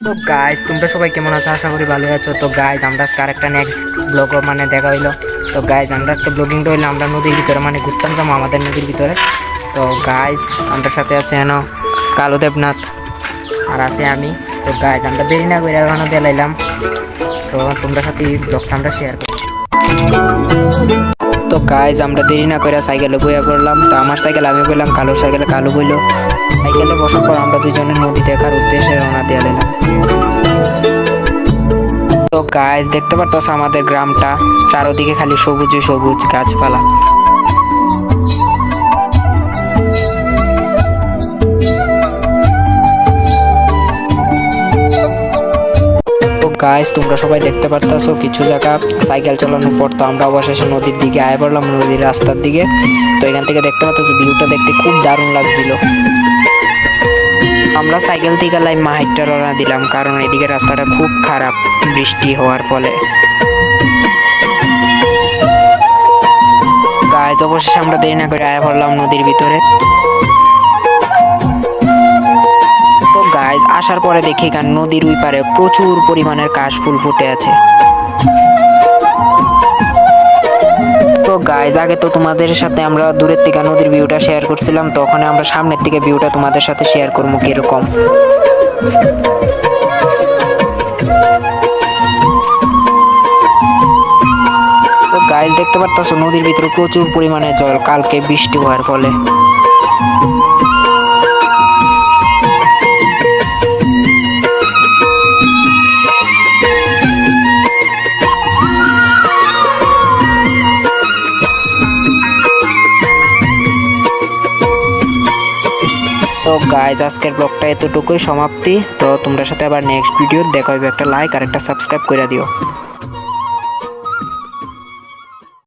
তো গাইজ তোমরা সবাই কেমন আছো? আশা করি ভালো আছো। তো গাইজ আমরা আজকে আরেকটা নেক্সট ব্লগ মানে দেখা হইল। তো গাইজ আমরা আজকে ব্লগিংটা হইল, আমরা নদীর ভিতরে মানে ঘুরতাম যাব, আমাদের নদীর ভিতরে। তো গাইজ আমাদের সাথে আছে এন কালু দেবনাথ। আর আছে আমি। তো গাইজ আমরা দেরি না করে ওখানে দিলাইলাম তো তোমরা সাথে ব্লগটা আমরা শেয়ার করি তো কাজ আমরা দেরি না করে সাইকেলে বইয়া পড়লাম। তো আমার সাইকেল, আমি বললাম কালো সাইকেল, কালো বইল সাইকেলে বসার পর আমরা দুজনে নদী দেখার উদ্দেশ্যে রওনা দিয়ে দিলাম। তো গাছ দেখতে পারতো আমাদের গ্রামটা? চারোদিকে খালি সবুজ সবুজ গাছপালা। তো গাইজ তোমরা সবাই দেখতে পারতাছো, কিছু জায়গা সাইকেল চালানোর পর তো আমরা অবশেষে নদীর দিকে আয় পড়লাম নদীর রাস্তার দিকে। তো এখান থেকে দেখতে পারতাছো, ভিউটা দেখতে খুব দারুণ লাগছিল। আমরা সাইকেল থেকে লাই মাহাইটটা রওনা দিলাম, কারণ এদিকে রাস্তাটা খুব খারাপ বৃষ্টি হওয়ার ফলে। গাইজ অবশেষে আমরা দেরি না করে আয়া পড়লাম নদীর ভিতরে। আসার পরে দেখি এখানে নদীর ওই পারে প্রচুর পরিমাণের কাশ ফুল ফুটে আছে। তো গাইজ আগে তো তোমাদের সাথে আমরা দূরের থেকে নদীর ভিউটা শেয়ার করছিলাম তখন আমরা সামনের থেকে ভিউটা তোমাদের সাথে শেয়ার করব কীরকম। গাইজ দেখতে পারতাছো, নদীর ভিতরে প্রচুর পরিমাণে জল, কালকে বৃষ্টি হওয়ার ফলে। গাইজ আজকের ব্লগটা এতটুকুই সমাপ্তি। তো তোমরা সাথে আবার নেক্সট ভিডিও দেখা হবে। একটা লাইক আর একটা সাবস্ক্রাইব করে দিও।